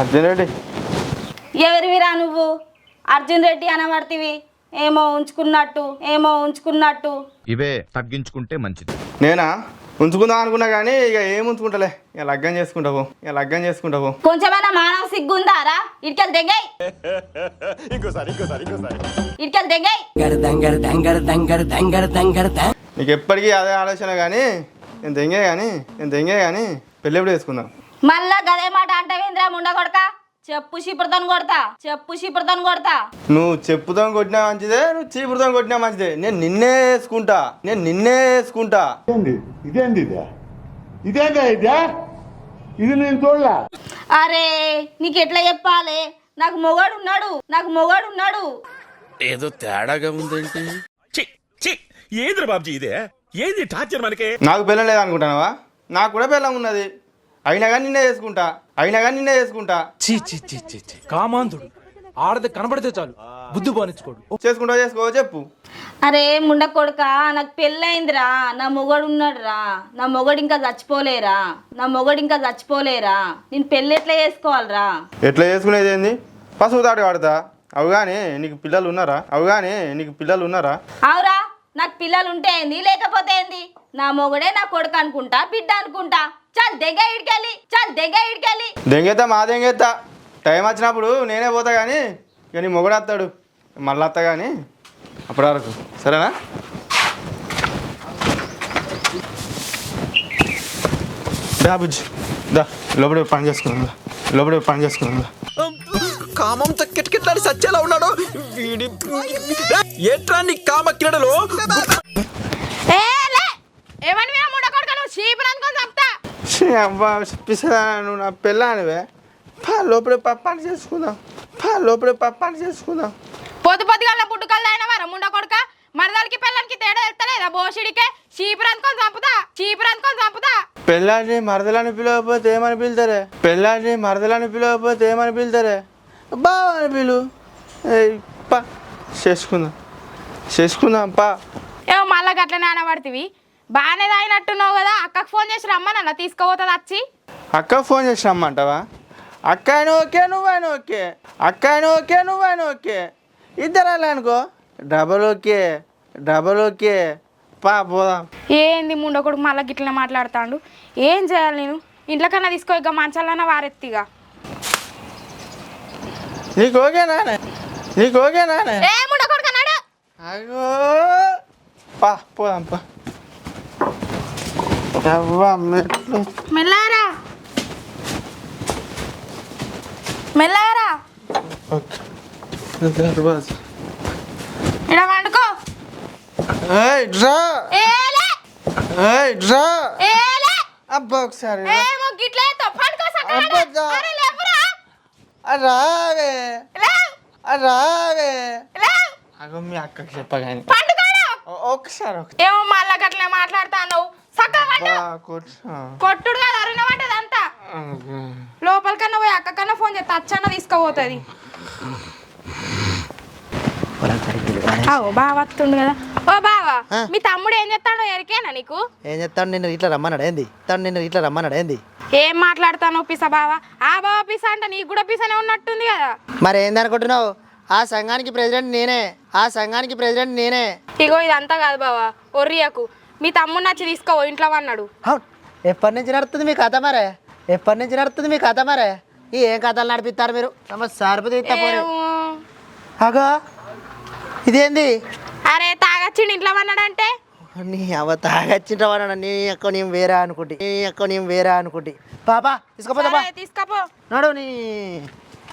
అర్జున్ రెడ్డి. ఎవరివిరా నువ్వు? అర్జున్ రెడ్డి అనబడితివి ఏమో ఉంచుకున్నట్టు ఏమో ఉంచుకున్నట్టు. ఇవే తగ్గించుకుంటే మంచిది. నేనా? ఉంచుకుందాం అనుకున్నా కానీ ఇక ఏం ఉంచుకుంటలే. ఇక లగ్గం చేసుకుంటావు ఇక లగ్గం చేసుకుంటావు కొంచెమైనా మానవ సిగ్గుందారా ఇడికెళ్ళి దిగాయి. ఇడికెళ్ళి దిగాయి. నీకు ఎప్పటికీ అదే ఆలోచన కానీ నేను దెంగే కానీ నేను దెంగే కానీ పెళ్ళి ఎప్పుడు చేసుకుందాం? మళ్ళా గదే మాట అంటవేంద్రా ముండ కొడక? చెప్పు శిపురతను కొడతా చెప్పు శిపురతను కొడతా. నువ్వు చెప్పుతో కొట్టినా మంచిదే నువ్వు చీపురుతో కొట్టినా మంచిదే. నేను నిన్నే వేసుకుంటా నేను నిన్నే వేసుకుంటా. ఇదేంది? ఇదేంది ఇదే? ఇదేందా ఇదే? ఇది నేను చూడలే? అరే నీకు ఎట్లా చెప్పాలి? నాకు మొగాడు ఉన్నాడు నాకు మొగాడు ఉన్నాడు. ఏదో తేడాగా ఉందేంటి? ఛీ, ఛీ, ఏందిరా బాబుజీ ఇదే? ఏంది టార్చర్ మనకి? నాకు పిల్లం లేదనుకుంటానవా నాకు కూడా పిల్లం ఉన్నది. అయినా కానీ నిన్నే చేసుకుంటా. అయినా కానీ నిన్నే చేసుకుంటా. చీ చీ చీ చీ చీ కామాంధుడు. ఆడది కనబడితే చాలు. బుద్ధి బానించుకోడు చేసుకుంటావు చేసుకో చెప్పు. అరే ముండ కొడుక నాకు పెళ్ళయిందిరా నా మొగడు ఉన్నాడురా. నా మొగడు ఇంకా చచ్చిపోలేరా. నా మొగడు ఇంకా చచ్చిపోలేరా. నేను పెళ్ళి ఎట్లా చేసుకోవాలిరా? ఎట్లా చేసుకునేది ఏంది? పసుపు తాటి వాడతా. అవుగానే నీకు పిల్లలు ఉన్నారా? అవుగానే నీకు పిల్లలు ఉన్నారా? అవురా నాకు పిల్లలు ఉంటే ఏంది? లేకపోతే ఏంది? నా మొగడే నా కొడుకు అనుకుంటా బిడ్డ అనుకుంటా. చాలు దెగ్గ ఇడికెళ్ళి చాలు దెగ్గ ఇడికెళ్ళి దెంగెత్తా మా దెంగెత్తా. టైం వచ్చినప్పుడు నేనే పోతా కానీ ఇక నీ మొగుడు వస్తాడు మళ్ళీ వస్తా కానీ అప్పటి వరకు. సరేనా? దా బుజ్జి దా. లోపల పని చేసుకుందాం లోపల పని చేసుకుందాం కామంతో కిటకిట్లాడి సచ్చేలా ఉన్నాడు. వీడి ఏట్రా నీ కామ క్రీడలు? ఏమని ముండ కొడుక? చెప్తా ఛీ, అబ్బా పిసరా నువ్వు నా పెళ్ళానివే పా లోపలే ప- పని చేసుకుందాం పా లోపలే ప- పని చేసుకుందాం పొద్దు పొద్దుగా పుట్టుకల్లా అయిన వారా ముండ కొడుక మరదలకి పిల్లలకి తేడా ఎత్తలేదా బోషిడికే చీపురు అనుకొని చంపుతా చీపురు అనుకొని చంపుతా పెళ్ళాన్ని మరదలని పిలవకపోతే ఏమని పిలుతారే పెళ్ళాన్ని మరదలని పిలవకపోతే ఏమని పిలుతారే బావ అని పిలు పా చేసుకుందాం చేసుకుందాం పా ఏమో మళ్ళా గట్లనే అనబడితివి బాగానే తాగినట్టున్నావు కదా అక్కకు ఫోన్ చేసి రమ్మనన్న తీసుకుపోతుంది వచ్చి అక్క ఫోన్ చేసి రమ్మంటావా? అక్క అయినా ఓకే నువ్వైనా ఓకే. అక్క అయినా ఓకే నువ్వైనా ఓకే. ఇద్దరు అనుకో. Double okay double okay. పా పోదాం. ఏంది ముండకొడుకు మళ్ళా గిట్లనే మాట్లాడతాడు? ఏం చేయాలి నేను? ఇంట్లో కన్నా తీసుకో ఇక మంచాలన్నా వారెత్తిగా. నీకు ఓకేనా నీకు ఓకేనా ఏ ముండకొడుకు అన్నాడు? అగో పా పోదాం పా. మెల్లారా? మెల్లారా? ఇక్కడ వండుకో. ఏయ్ డ్రా ఏలే. ఏయ్ డ్రా ఏలే. అబ్బా ఒకసారి రావే. రావే. అగో మీ అక్కకి చెప్పగాని. ఒకసారి ఒక ఏమో మళ్ళా గట్లనే మాట్లాడతాను కొట్టుడు కాదు అరుణ పడ్డదంతా లోపల కన్నా పోయి అక్క కన్నా ఫోన్ చేస్తే అచ్చన్న తీసుకుపోతుంది. బావ వస్తుండు కదా. ఓ బావా మీ తమ్ముడు ఏం చేస్తాడో ఎరికేనా నీకు? ఏం చెప్తాడు నిన్ను ఇట్లా రమ్మన్నాడు? ఏంది? చెప్తాడు నిన్ను ఇట్లా రమ్మన్నాడు? ఏంది? ఏం మాట్లాడతాను పిస బావా? ఆ బావ పిస అంటే నీకు కూడా పిసనే ఉన్నట్టుంది కదా. మరి ఏంది అనుకుంటున్నావు? ఆ సంఘానికి ప్రెసిడెంట్ నేనే. ఆ సంఘానికి ప్రెసిడెంట్ నేనే. ఇగో ఇదంతా కాదు బావా. ఒర్రియకు. మీ తమ్ముడు నచ్చి తీసుకో ఇంట్లో అన్నాడు అవును ఎప్పటి నుంచి నడుస్తుంది మీ కథ మరే? ఎప్పటి నుంచి నడుస్తుంది మీ కథ మరే? ఈ ఏం కథలు నడిపిస్తారు మీరు? తమ సార్పు అగో ఇదేంది? అరే తాగచ్చిండు ఇంట్లో అన్నాడంటే నీ అవ తాగచ్చింటావా నీ ఎక్కువ నేను వేరే అనుకుంటి. నీ ఎక్కువ నేను వేరే అనుకుంటి. పాపా తీసుకోపోతా సరే, తీసుకోపో. నడు నీ.